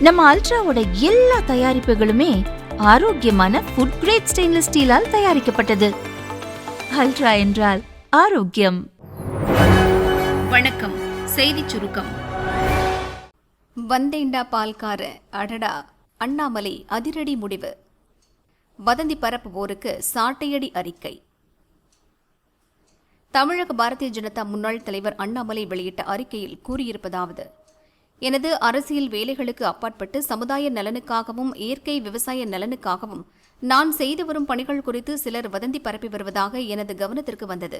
நம்ம அல்ட்ராவோட எல்லா தயாரிப்புகளுமே ஆரோக்கியமான ஃபுட் கிரேட் ஸ்டெயின்லெஸ் ஸ்டீலால் தயாரிக்கப்பட்டது. அல்ட்ரா என்றால் ஆரோக்கியம். வணக்கம் செய்திச் சுருக்கம். வந்தேண்டா பால்கார அடடா அண்ணாமலை அதிரடி முடிவு. வதந்தி பரப்புவோருக்கு சாட்டையடி அறிக்கை. தமிழக பாரதிய ஜனதா முன்னாள் தலைவர் அண்ணாமலை வெளியிட்ட அறிக்கையில் கூறியிருப்பதாவது எனது அரசியல் வேலைகளுக்கு அப்பாற்பட்டு சமுதாய நலனுக்காகவும் இயற்கை விவசாய நலனுக்காகவும் நான் செய்து வரும் பணிகள் குறித்து சிலர் வதந்தி பரப்பி வருவதாக எனது கவனத்திற்கு வந்தது.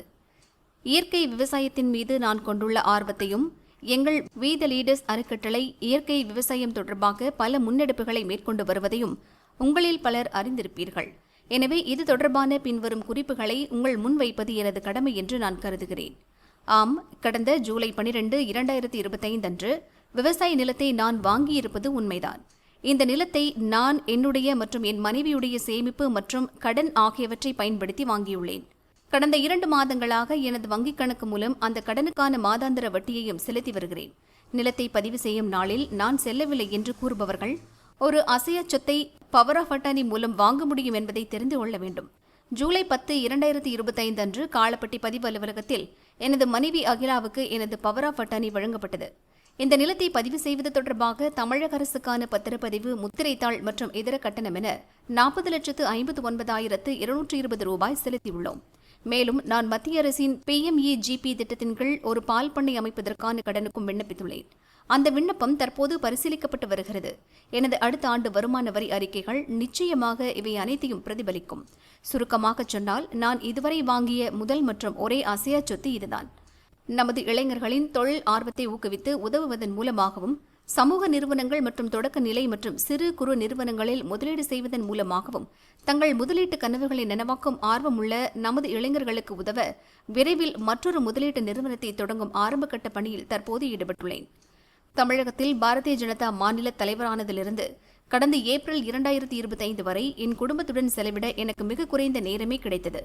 இயற்கை விவசாயத்தின் மீது நான் கொண்டுள்ள ஆர்வத்தையும் எங்கள் வி த லீடர்ஸ் அறக்கட்டளை இயற்கை விவசாயம் தொடர்பாக பல முன்னெடுப்புகளை மேற்கொண்டு வருவதையும் உங்களில் பலர் அறிந்திருப்பீர்கள். எனவே இது தொடர்பான பின்வரும் குறிப்புகளை உங்கள் முன்வைப்பது எனது கடமை என்று நான் கருதுகிறேன். ஆம் கடந்த ஜூலை பனிரெண்டு இரண்டாயிரத்தி இருபத்தைந்து அன்று விவசாய நிலத்தை நான் வாங்கியிருப்பது உண்மைதான். இந்த நிலத்தை நான் என்னுடைய மற்றும் என் மனைவியுடைய சேமிப்பு மற்றும் கடன் ஆகியவற்றை பயன்படுத்தி வாங்கியுள்ளேன். கடந்த இரண்டு மாதங்களாக எனது வங்கிக் கணக்கு மூலம் அந்த கடனுக்கான மாதாந்திர வட்டியையும் செலுத்தி வருகிறேன். நிலத்தை பதிவு செய்யும் நாளில் நான் செல்லவில்லை என்று கூறுபவர்கள் ஒரு அசைய சொத்தை பவர் ஆஃப் அட்டானி மூலம் வாங்க முடியும் என்பதை தெரிந்து கொள்ள வேண்டும். ஜூலை பத்து இரண்டாயிரத்தி இருபத்தைந்து அன்று காலப்பட்டி பதிவு அலுவலகத்தில் எனது மனைவி அகிலாவுக்கு எனது பவர் ஆஃப் அட்டானி வழங்கப்பட்டது. இந்த நிலத்தை பதிவு செய்வது தொடர்பாக தமிழக அரசுக்கான பத்திரப்பதிவு முத்திரைத்தாள் மற்றும் இதர கட்டணம் என நாற்பது லட்சத்து ஐம்பத்து ஒன்பதாயிரத்து இருநூற்றி இருபது ரூபாய் செலுத்தியுள்ளோம். மேலும் நான் மத்திய அரசின் பிஎம்இஜிபி திட்டத்தின் கீழ் ஒரு பால் பண்ணை அமைப்பதற்கான கடனுக்கும் விண்ணப்பித்துள்ளேன். அந்த விண்ணப்பம் தற்போது பரிசீலிக்கப்பட்டு வருகிறது. எனது அடுத்த ஆண்டு வருமான வரி அறிக்கைகள் நிச்சயமாக இவை அனைத்தையும் பிரதிபலிக்கும். சுருக்கமாகச் சொன்னால் நான் இதுவரை வாங்கிய முதல் மற்றும் ஒரே அசையா சொத்து இதுதான். நமது இளைஞர்களின் தொழில் ஆர்வத்தை ஊக்குவித்து உதவுவதன் மூலமாகவும் சமூக நிறுவனங்கள் மற்றும் தொடக்க நிலை மற்றும் சிறு குறு நிறுவனங்களில் முதலீடு செய்வதன் மூலமாகவும் தங்கள் முதலீட்டு கனவுகளை நனவாக்கும் ஆர்வமுள்ள நமது இளைஞர்களுக்கு உதவ விரைவில் மற்றொரு முதலீட்டு நிறுவனத்தை தொடங்கும் ஆரம்பகட்ட பணியில் தற்போது ஈடுபட்டுள்ளேன். தமிழகத்தில் பாரதிய ஜனதா மாநில தலைவரானதிலிருந்து கடந்த ஏப்ரல் இரண்டாயிரத்தி இருபத்தைந்து வரை என் குடும்பத்துடன் செலவிட எனக்கு மிக குறைந்த நேரமே கிடைத்தது.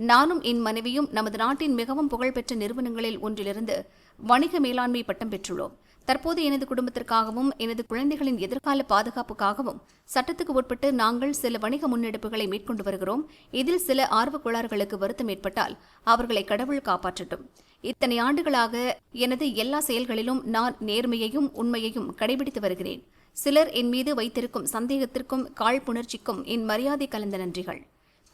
நானும் என் மனைவியும் நமது நாட்டின் மிகவும் புகழ்பெற்ற நிறுவனங்களில் ஒன்றிலிருந்து வணிக மேலாண்மை பட்டம் பெற்றுள்ளோம். தற்போது எனது குடும்பத்திற்காகவும் எனது குழந்தைகளின் எதிர்கால பாதுகாப்புக்காகவும் சட்டத்துக்கு உட்பட்டு நாங்கள் சில வணிக முன்னெடுப்புகளை மேற்கொண்டு வருகிறோம். இதில் சில ஆர்வக் கோளாறுகளுக்கு வருத்தம் ஏற்பட்டால் அவர்களை கடவுள் காப்பாற்றட்டும். இத்தனை ஆண்டுகளாக எனது எல்லா செயல்களிலும் நான் நேர்மையையும் உண்மையையும் கடைபிடித்து வருகிறேன். சிலர் என் மீது வைத்திருக்கும் சந்தேகத்திற்கும் காழ்ப்புணர்ச்சிக்கும் என் மரியாதை கலந்த நன்றிகள்.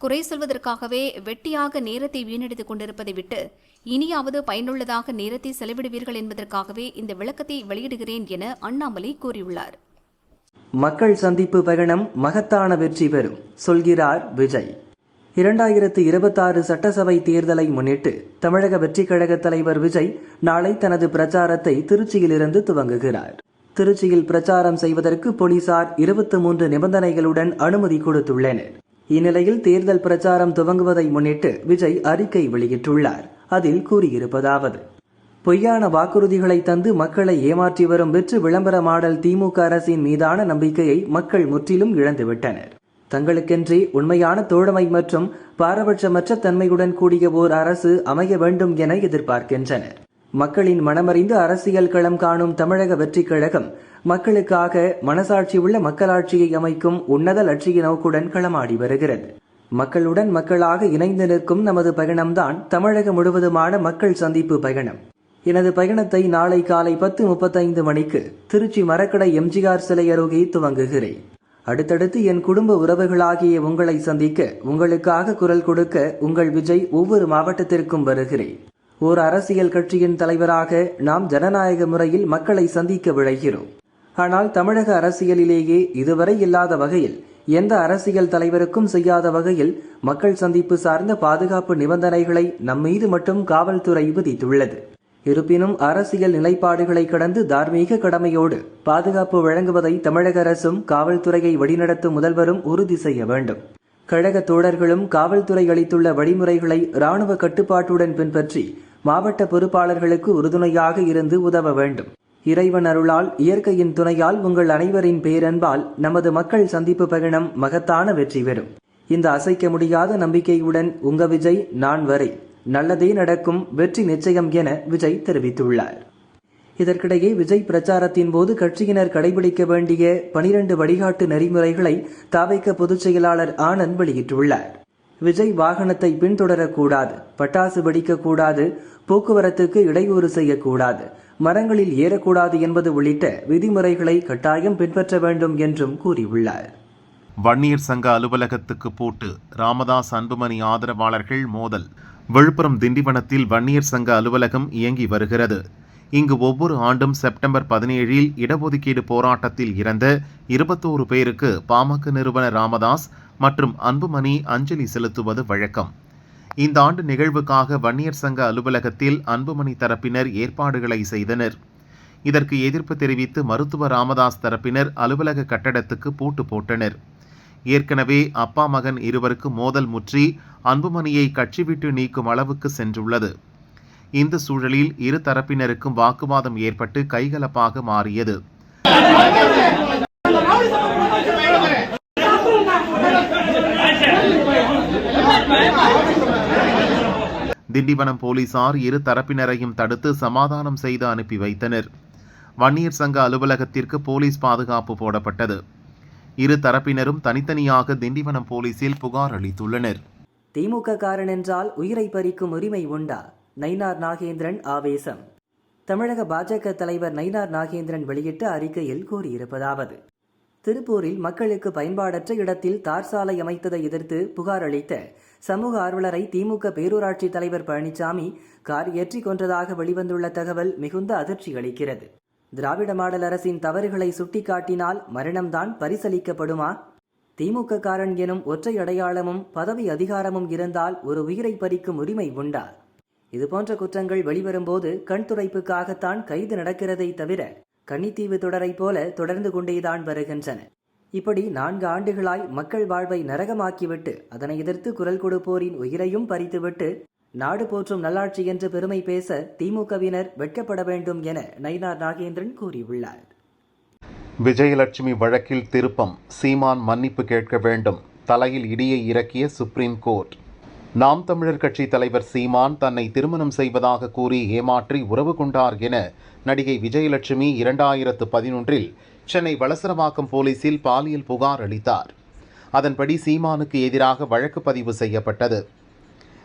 குறை சொல்வதற்காகவே வெட்டியாக நேரத்தை வீணடித்துக் கொண்டிருப்பதை விட்டு இனியாவது பயனுள்ளதாக நேரத்தை செலவிடுவீர்கள் என்பதற்காகவே இந்த விளக்கத்தை வெளியிடுகிறேன் என அண்ணாமலை கூறியுள்ளார். மக்கள் சந்திப்பு பயணம் மகத்தான வெற்றி பெறும் சொல்கிறார் விஜய். இரண்டாயிரத்து இருபத்தாறு சட்டசபை தேர்தலை முன்னிட்டு தமிழக வெற்றிக் கழக தலைவர் விஜய் நாளை தனது பிரச்சாரத்தை திருச்சியிலிருந்து துவங்குகிறார். திருச்சியில் பிரச்சாரம் செய்வதற்கு போலீசார் இருபத்தி மூன்று நிபந்தனைகளுடன் அனுமதி கொடுத்துள்ளனர். இந்நிலையில் தேர்தல் பிரச்சாரம் துவங்குவதை முன்னிட்டு விஜய் அறிக்கை வெளியிட்டுள்ளார். அதில் கூறியிருப்பதாவது பொய்யான வாக்குறுதிகளை தந்து மக்களை ஏமாற்றி வரும் வெற்று விளம்பர மாடல் திமுக அரசின் மீதான நம்பிக்கையை மக்கள் முற்றிலும் இழந்துவிட்டனர். தங்களுக்கென்றே உண்மையான தோழமை மற்றும் பாரபட்சமற்ற தன்மையுடன் கூடிய ஓர் அரசு அமைய வேண்டும் என எதிர்பார்க்கின்றனர். மக்களின் மனமறிந்து அரசியல் களம் காணும் தமிழக வெற்றிக் கழகம் மக்களுக்காக மனசாட்சி உள்ள மக்களாட்சியை அமைக்கும் உன்னத லட்சிய நோக்குடன் களமாடி வருகிறது. மக்களுடன் மக்களாக இணைந்து நிற்கும் நமது பயணம்தான் தமிழகம் முழுவதுமான மக்கள் சந்திப்பு பயணம். எனது பயணத்தை நாளை காலை பத்து முப்பத்தைந்து மணிக்கு திருச்சி மரக்கடை எம்ஜிஆர் சிலை அருகே துவங்குகிறேன். அடுத்தடுத்து என் குடும்ப உறவுகளாகிய உங்களை சந்திக்க உங்களுக்காக குரல் கொடுக்க உங்கள் விஜய் ஒவ்வொரு மாவட்டத்திற்கும் வருகிறேன். ஓர் அரசியல் கட்சியின் தலைவராக நாம் ஜனநாயக முறையில் மக்களை சந்திக்க விழைகிறோம். ஆனால் தமிழக அரசியலிலேயே இதுவரை இல்லாத வகையில் எந்த அரசியல் தலைவருக்கும் செய்யாத வகையில் மக்கள் சந்திப்பு சார்ந்த பாதுகாப்பு நிபந்தனைகளை நம்மீது மட்டும் காவல்துறை விதித்துள்ளது. இருப்பினும் அரசியல் நிலைப்பாடுகளை கடந்து தார்மீக கடமையோடு பாதுகாப்பு வழங்குவதை தமிழக அரசும் காவல்துறையை வழிநடத்தும் முதல்வரும் உறுதி செய்ய வேண்டும். கழக தோழர்களும் காவல்துறை அளித்துள்ள வழிமுறைகளை ராணுவ கட்டுப்பாட்டுடன் பின்பற்றி மாவட்ட பொறுப்பாளர்களுக்கு உறுதுணையாக இருந்து உதவ வேண்டும். இறைவன் அருளால் இயற்கையின் துணையால் உங்கள் அனைவரின் பேரன்பால் நமது மக்கள் சந்திப்பு பயணம் மகத்தான வெற்றி பெறும். இந்த அசைக்க முடியாத நம்பிக்கையுடன் உங்க விஜய் நான் வரை. நல்லதே நடக்கும் வெற்றி நிச்சயம் என விஜய் தெரிவித்துள்ளார். இதற்கிடையே விஜய் பிரச்சாரத்தின் போது கட்சியினர் கடைபிடிக்க வேண்டிய பனிரெண்டு வழிகாட்டு நெறிமுறைகளை தாவைக்க பொதுச் செயலாளர் ஆனந்த் வெளியிட்டுள்ளார். விஜய் வாகனத்தை பின்தொடரக்கூடாது பட்டாசு வெடிக்கக்கூடாது போக்குவரத்துக்கு இடையூறு செய்யக்கூடாது மரங்களில் ஏறக்கூடாது என்பது உள்ளிட்ட விதிமுறைகளை கட்டாயம் பின்பற்ற வேண்டும் என்றும் கூறியுள்ளார். வன்னியர் சங்க அலுவலகத்துக்கு போட்டு ராமதாஸ் அன்புமணி ஆதரவாளர்கள் மோதல். விழுப்புரம் திண்டிவனத்தில் வன்னியர் சங்க அலுவலகம் இயங்கி வருகிறது. இங்கு ஒவ்வொரு ஆண்டும் செப்டம்பர் பதினேழில் இடஒதுக்கீடு போராட்டத்தில் இறந்த இருபத்தோரு பேருக்கு பாமக நிறுவனர் ராமதாஸ் மற்றும் அன்புமணி அஞ்சலி செலுத்துவது வழக்கம். இந்த ஆண்டு நிகழ்வுக்காக வன்னியர் சங்க அலுவலகத்தில் அன்புமணி தரப்பினர் ஏற்பாடுகளை செய்தனர். இதற்கு எதிர்ப்பு தெரிவித்து மருத்துவ ராமதாஸ் தரப்பினர் அலுவலக கட்டடத்துக்கு பூட்டு போட்டனர். ஏற்கனவே அப்பா மகன் இருவருக்கு மோதல் முற்றி அன்புமணியை கட்சி விட்டு நீக்கும் அளவுக்கு சென்றுள்ளது. இந்த சூழலில் இரு தரப்பினருக்கும் வாக்குவாதம் ஏற்பட்டு கைகலப்பாக மாறியது. திண்டிவனம் போலீசார் இரு தரப்பினரையும் தடுத்து சமாதானம் செய்து அனுப்பி வைத்தனர். வன்னியர் சங்க அலுவலகத்திற்கு போலீஸ் பாதுகாப்பு போடப்பட்டது. இரு தரப்பினரும் தனித்தனியாக திண்டிவனம் போலீசில் புகார் அளித்துள்ளனர். திமுக காரன் என்றால் உயிரை பறிக்கும் உரிமை உண்டா? நைனார் நாகேந்திரன் ஆவேசம். தமிழக பாஜக தலைவர் நயினார் நாகேந்திரன் வெளியிட்ட அறிக்கையில் கூறியிருப்பதாவது திருப்பூரில் மக்களுக்கு பயன்பாடற்ற இடத்தில் தார் சாலை அமைத்ததை எதிர்த்து புகார் அளித்த சமூக ஆர்வலரை திமுக பேரூராட்சி தலைவர் பழனிசாமி கார் ஏற்றி கொன்றதாக வெளிவந்துள்ள தகவல் மிகுந்த அதிர்ச்சி அளிக்கிறது. திராவிட மாடல் அரசின் தவறுகளை சுட்டிக்காட்டினால் மரணம்தான் பரிசளிக்கப்படுமா? திமுக காரன் எனும் ஒற்றை அடையாளமும் பதவி அதிகாரமும் இருந்தால் ஒரு உயிரை பறிக்கும் உரிமை உண்டா? இதுபோன்ற குற்றங்கள் வெளிவரும்போது கண் துடைப்புக்காகத்தான் கைது நடக்கிறதை தவிர கன்னித்தீவு தொடரைப் போல தொடர்ந்து கொண்டேதான் வருகின்றன. இப்படி நான்கு ஆண்டுகளாய் மக்கள் வாழ்வை நரகமாக்கிவிட்டு அதனை எதிர்த்து குரல் கொடுப்போரின் உயிரையும் பறித்துவிட்டு நாடு போற்றும் நல்லாட்சி என்று பெருமை பேச திமுகவினர் வெட்கப்பட வேண்டும் என நயினார் நாகேந்திரன் கூறியுள்ளார். விஜயலட்சுமி வழக்கில் திருப்பம் சீமான் மன்னிப்பு கேட்க வேண்டும் தலையில் இடியை இறக்கிய சுப்ரீம் கோர்ட். நாம் தமிழர் கட்சி தலைவர் சீமான் தன்னை திருமணம் செய்வதாக கூறி ஏமாற்றி உறவு கொண்டார் என நடிகை விஜயலட்சுமி இரண்டாயிரத்து பதினொன்றில் சென்னை வளசரவாக்கம் போலீசில் பாலியல் புகார் அளித்தார். அதன்படி சீமானுக்கு எதிராக வழக்கு பதிவு செய்யப்பட்டது.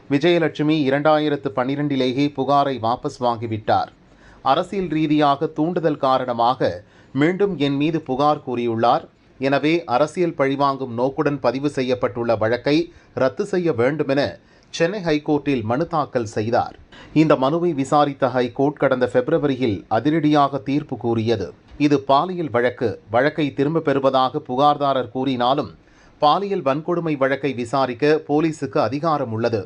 விஜயலட்சுமி இரண்டாயிரத்து பன்னிரெண்டிலேயே புகாரை வாபஸ் வாங்கிவிட்டார். அரசியல் ரீதியாக தூண்டுதல் காரணமாக மீண்டும் என் மீது புகார் கூறியுள்ளார். எனவே அரசியல் பழிவாங்கும் நோக்குடன் பதிவு செய்யப்பட்டுள்ள வழக்கை ரத்து செய்ய வேண்டுமென சென்னை ஹைகோர்ட்டில் மனு தாக்கல் செய்தார். இந்த மனுவை விசாரித்த ஹைகோர்ட் கடந்த பிப்ரவரியில் அதிரடியாக தீர்ப்பு கூறியது. இது பாலியல் வழக்கு. வழக்கை திரும்ப பெறுவதாக புகார்தாரர் கூறினாலும் பாலியல் வன்கொடுமை வழக்கை விசாரிக்க போலீசுக்கு அதிகாரம் உள்ளது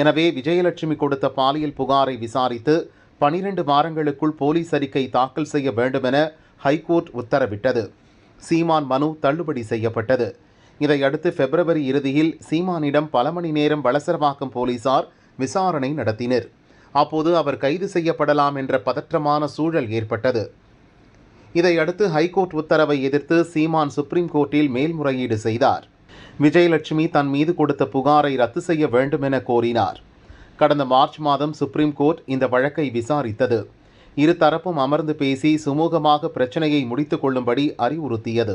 எனவே விஜயலட்சுமி கொடுத்த பாலியல் புகாரை விசாரித்து பனிரெண்டு வாரங்களுக்குள் போலீஸ் அறிக்கை தாக்கல் செய்ய வேண்டுமென ஹைகோர்ட் உத்தரவிட்டது. சீமான் மனு தள்ளுபடி செய்யப்பட்டது. இதையடுத்து பிப்ரவரி இறுதியில் சீமானிடம் பல மணி நேரம் வளசரவாக்கம் போலீசார் விசாரணை நடத்தினர். அப்போது அவர் கைது செய்யப்படலாம் என்ற பதற்றமான சூழல் ஏற்பட்டது. இதையடுத்து ஹைகோர்ட் உத்தரவை எதிர்த்து சீமான் சுப்ரீம் கோர்ட்டில் மேல்முறையீடு செய்தார். விஜயலட்சுமி தன் மீது கொடுத்த புகாரை ரத்து செய்ய வேண்டும் என கோரினார். கடந்த மார்ச் மாதம் சுப்ரீம் கோர்ட் இந்த வழக்கை விசாரித்தது. இரு தரப்பும் அமர்ந்து பேசி சுமூகமாக பிரச்சனையை முடித்துக் கொள்ளும்படி அறிவுறுத்தியது.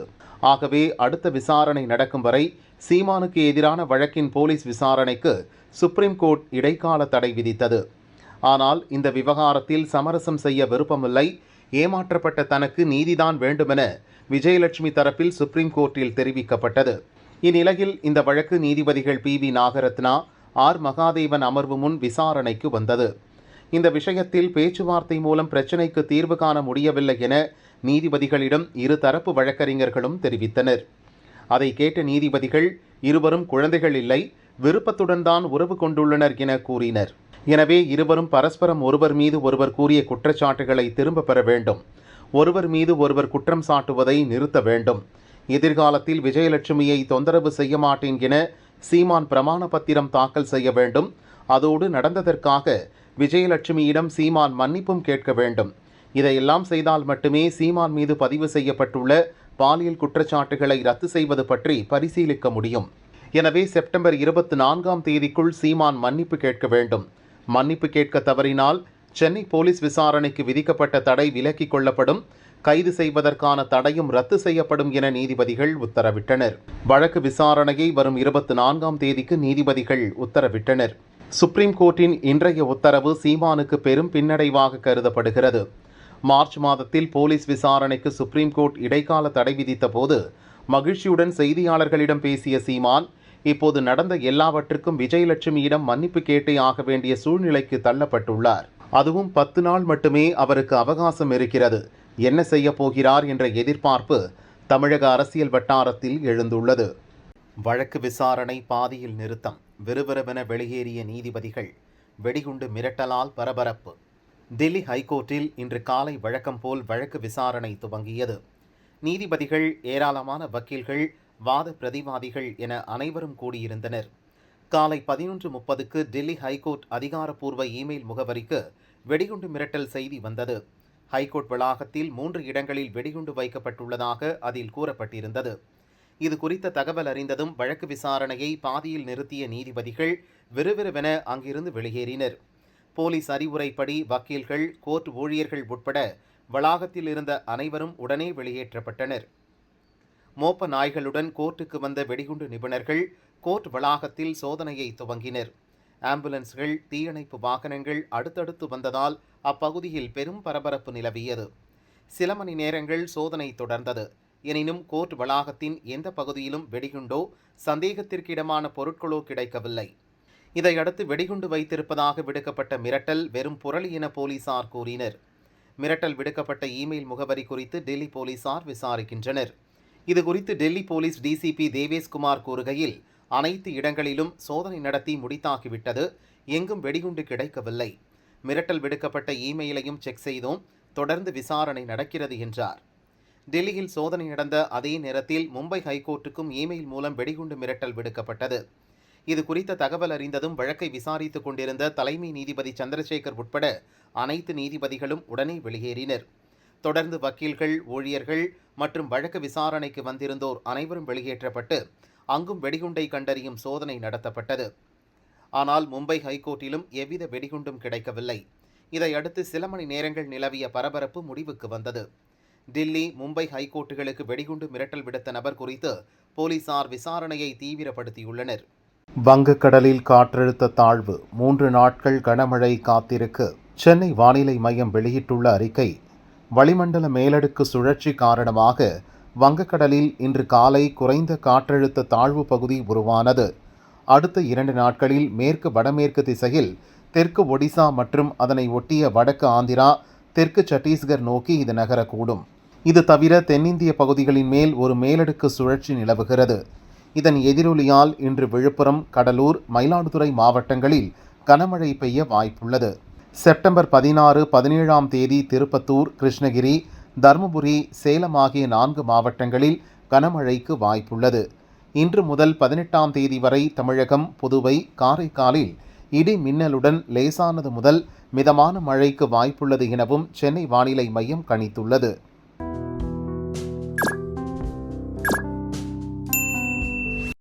ஆகவே அடுத்த விசாரணை நடக்கும் வரை சீமானுக்கு எதிரான வழக்கின் போலீஸ் விசாரணைக்கு சுப்ரீம் கோர்ட் இடைக்கால தடை விதித்தது. ஆனால் இந்த விவகாரத்தில் சமரசம் செய்ய விருப்பமில்லை. ஏமாற்றப்பட்ட தனக்கு நீதிதான் வேண்டுமென விஜயலட்சுமி தரப்பில் சுப்ரீம் கோர்ட்டில் தெரிவிக்கப்பட்டது. இந்நிலையில் இந்த வழக்கு நீதிபதிகள் B V Nagarathna R. Mahadevan அமர்வு முன் விசாரணைக்கு வந்தது. இந்த விஷயத்தில் பேச்சுவார்த்தை மூலம் பிரச்சினைக்கு தீர்வு காண முடியவில்லை என நீதிபதிகளிடம் இரு தரப்பு வழக்கறிஞர்களும் தெரிவித்தனர். அதை கேட்ட நீதிபதிகள் இருவரும் குழந்தைகள் இல்லை விருப்பத்துடன் தான் உறவு கொண்டுள்ளனர் என கூறினர். எனவே இருவரும் பரஸ்பரம் ஒருவர் மீது ஒருவர் கூறிய குற்றச்சாட்டுகளை திரும்ப பெற வேண்டும். ஒருவர் மீது ஒருவர் குற்றம் சாட்டுவதை நிறுத்த வேண்டும். எதிர்காலத்தில் விஜயலட்சுமியை தொந்தரவு செய்ய மாட்டேன் என சீமான் பிரமாண பத்திரம் தாக்கல் செய்ய வேண்டும். அதோடு நடந்ததற்காக விஜயலட்சுமியிடம் சீமான் மன்னிப்பும் கேட்க வேண்டும். இதையெல்லாம் செய்தால் மட்டுமே சீமான் மீது பதிவு செய்யப்பட்டுள்ள பாலியல் குற்றச்சாட்டுகளை ரத்து செய்வது பற்றி பரிசீலிக்க முடியும். எனவே செப்டம்பர் இருபத்தி நான்காம் தேதிக்குள் சீமான் மன்னிப்பு கேட்க வேண்டும். மன்னிப்பு கேட்க தவறினால் சென்னை போலீஸ் விசாரணைக்கு விதிக்கப்பட்ட தடை விலக்கிக் கொள்ளப்படும். கைது செய்வதற்கான தடையும் ரத்து செய்யப்படும் என நீதிபதிகள் உத்தரவிட்டனர். வழக்கு விசாரணையை வரும் இருபத்தி நான்காம் தேதிக்கு நீதிபதிகள் உத்தரவிட்டனர். சுப்ரீம் கோர்ட்டின் இன்றைய உத்தரவு சீமானுக்கு பெரும் பின்னடைவாக கருதப்படுகிறது. மார்ச் மாதத்தில் போலீஸ் விசாரணைக்கு சுப்ரீம் கோர்ட் இடைக்கால தடை விதித்த போது மகிழ்ச்சியுடன் செய்தியாளர்களிடம் பேசிய சீமான் இப்போது நடந்த எல்லாவற்றுக்கும் விஜயலட்சுமியிடம் மன்னிப்பு கேட்டே ஆக வேண்டிய சூழ்நிலைக்கு தள்ளப்பட்டுள்ளார். அதுவும் பத்து நாள் மட்டுமே அவருக்கு அவகாசம் இருக்கிறது. என்ன செய்ய போகிறார்? என்ற எதிர்பார்ப்பு தமிழக அரசியல் வட்டாரத்தில் எழுந்துள்ளது. வழக்கு விசாரணை பாதியில் நிறுத்தம் விறுவிறுவென வெளியேறிய நீதிபதிகள் வெடிகுண்டு மிரட்டலால் பரபரப்பு. தில்லி ஹைகோர்ட்டில் இன்று காலை வழக்கம் போல் வழக்கு விசாரணை துவங்கியது. நீதிபதிகள் ஏராளமான வக்கீல்கள் வாத பிரதிவாதிகள் என அனைவரும் கூடியிருந்தனர். காலை பதினொன்று முப்பதுக்கு டெல்லி ஹைகோர்ட் அதிகாரப்பூர்வ இமெயில் முகவரிக்கு வெடிகுண்டு மிரட்டல் செய்தி வந்தது. ஹைகோர்ட் வளாகத்தில் மூன்று இடங்களில் வெடிகுண்டு வைக்கப்பட்டுள்ளதாக அதில் கூறப்பட்டிருந்தது. இது குறித்த தகவல் அறிந்ததும் வழக்கு விசாரணையை பாதியில் நிறுத்திய நீதிபதிகள் விறுவிறுவென அங்கிருந்து வெளியேறினர். போலீஸ் அறிவுரைப்படி வக்கீல்கள் கோர்ட் ஊழியர்கள் உட்பட வளாகத்தில் இருந்த அனைவரும் உடனே வெளியேற்றப்பட்டனர். மோப்ப நாய்களுடன் கோர்ட்டுக்கு வந்த வெடிகுண்டு நிபுணர்கள் கோர்ட் வளாகத்தில் சோதனையை துவங்கினர். ஆம்புலன்ஸ்கள் தீயணைப்பு வாகனங்கள் அடுத்தடுத்து வந்ததால் அப்பகுதியில் பெரும் பரபரப்பு நிலவியது. சில மணி நேரங்கள் சோதனை தொடர்ந்தது. எனினும் கோர்ட் வளாகத்தின் எந்த பகுதியிலும் வெடிகுண்டோ சந்தேகத்திற்கிடமான பொருட்களோ கிடைக்கவில்லை. இதையடுத்து வெடிகுண்டு வைத்திருப்பதாக விடுக்கப்பட்ட மிரட்டல் வெறும் புரளி என போலீசார் கூறினர். மிரட்டல் விடுக்கப்பட்ட இமெயில் முகவரி குறித்து டெல்லி போலீசார் விசாரிக்கின்றனர். இது குறித்து டெல்லி போலீஸ் டிசிபி தேவேஷ்குமார் கூறுகையில் அனைத்து இடங்களிலும் சோதனை நடத்தி முடித்தாக்கிவிட்டது எங்கும் வெடிகுண்டு கிடைக்கவில்லை. மிரட்டல் விடுக்கப்பட்ட இமெயிலையும் செக் செய்தோம் தொடர்ந்து விசாரணை நடக்கிறது என்றார். டெல்லியில் சோதனை நடந்த அதே நேரத்தில் மும்பை ஹைகோர்ட்டுக்கும் இமெயில் மூலம் வெடிகுண்டு மிரட்டல் விடுக்கப்பட்டது. இது குறித்த தகவல் அறிந்ததும் வழக்கை விசாரித்துக் கொண்டிருந்த தலைமை நீதிபதி சந்திரசேகர் உட்பட அனைத்து நீதிபதிகளும் உடனே வெளியேறினர். தொடர்ந்து வக்கீல்கள் ஊழியர்கள் மற்றும் வழக்கு விசாரணைக்கு வந்திருந்தோர் அனைவரும் வெளியேற்றப்பட்டு அங்கும் வெடிகுண்டை கண்டறியும் சோதனை நடத்தப்பட்டது. ஆனால் மும்பை ஹைகோர்ட்டிலும் எவ்வித வெடிகுண்டும் கிடைக்கவில்லை. இதையடுத்து சில மணி நேரங்கள் நிலவிய பரபரப்பு முடிவுக்கு வந்தது. டில்லி மும்பை ஹைகோர்ட்டுகளுக்கு வெடிகுண்டு மிரட்டல் விடுத்த நபர் குறித்து போலீசார் விசாரணையை தீவிரப்படுத்தியுள்ளனர். வங்கக்கடலில் காற்றழுத்த தாழ்வு மூன்று நாட்கள் கனமழை காத்திருக்கு. சென்னை வானிலை மையம் வெளியிட்டுள்ள அறிக்கை வளிமண்டல மேலடுக்கு சுழற்சி காரணமாக வங்கக்கடலில் இன்று காலை குறைந்த காற்றழுத்த தாழ்வு பகுதி உருவானது. அடுத்த இரண்டு நாட்களில் மேற்கு வடமேற்கு திசையில் தெற்கு ஒடிசா மற்றும் அதனை ஒட்டிய வடக்கு ஆந்திரா தெற்கு சத்தீஸ்கர் நோக்கி இது நகரக்கூடும். இது தவிர தென்னிந்திய பகுதிகளின் மேல் ஒரு மேலடுக்கு சுழற்சி நிலவுகிறது. இதன் எதிரொலியால் இன்று விழுப்புரம் கடலூர் மயிலாடுதுறை மாவட்டங்களில் கனமழை பெய்ய வாய்ப்புள்ளது. செப்டம்பர் பதினாறு பதினேழாம் தேதி திருப்பத்தூர் கிருஷ்ணகிரி தருமபுரி சேலம் ஆகிய நான்கு மாவட்டங்களில் கனமழைக்கு வாய்ப்புள்ளது. இன்று முதல் பதினெட்டாம் தேதி வரை தமிழகம் புதுவை காரைக்காலில் இடி மின்னலுடன் லேசானது முதல் மிதமான மழைக்கு வாய்ப்புள்ளது எனவும் சென்னை வானிலை மையம் கணித்துள்ளது.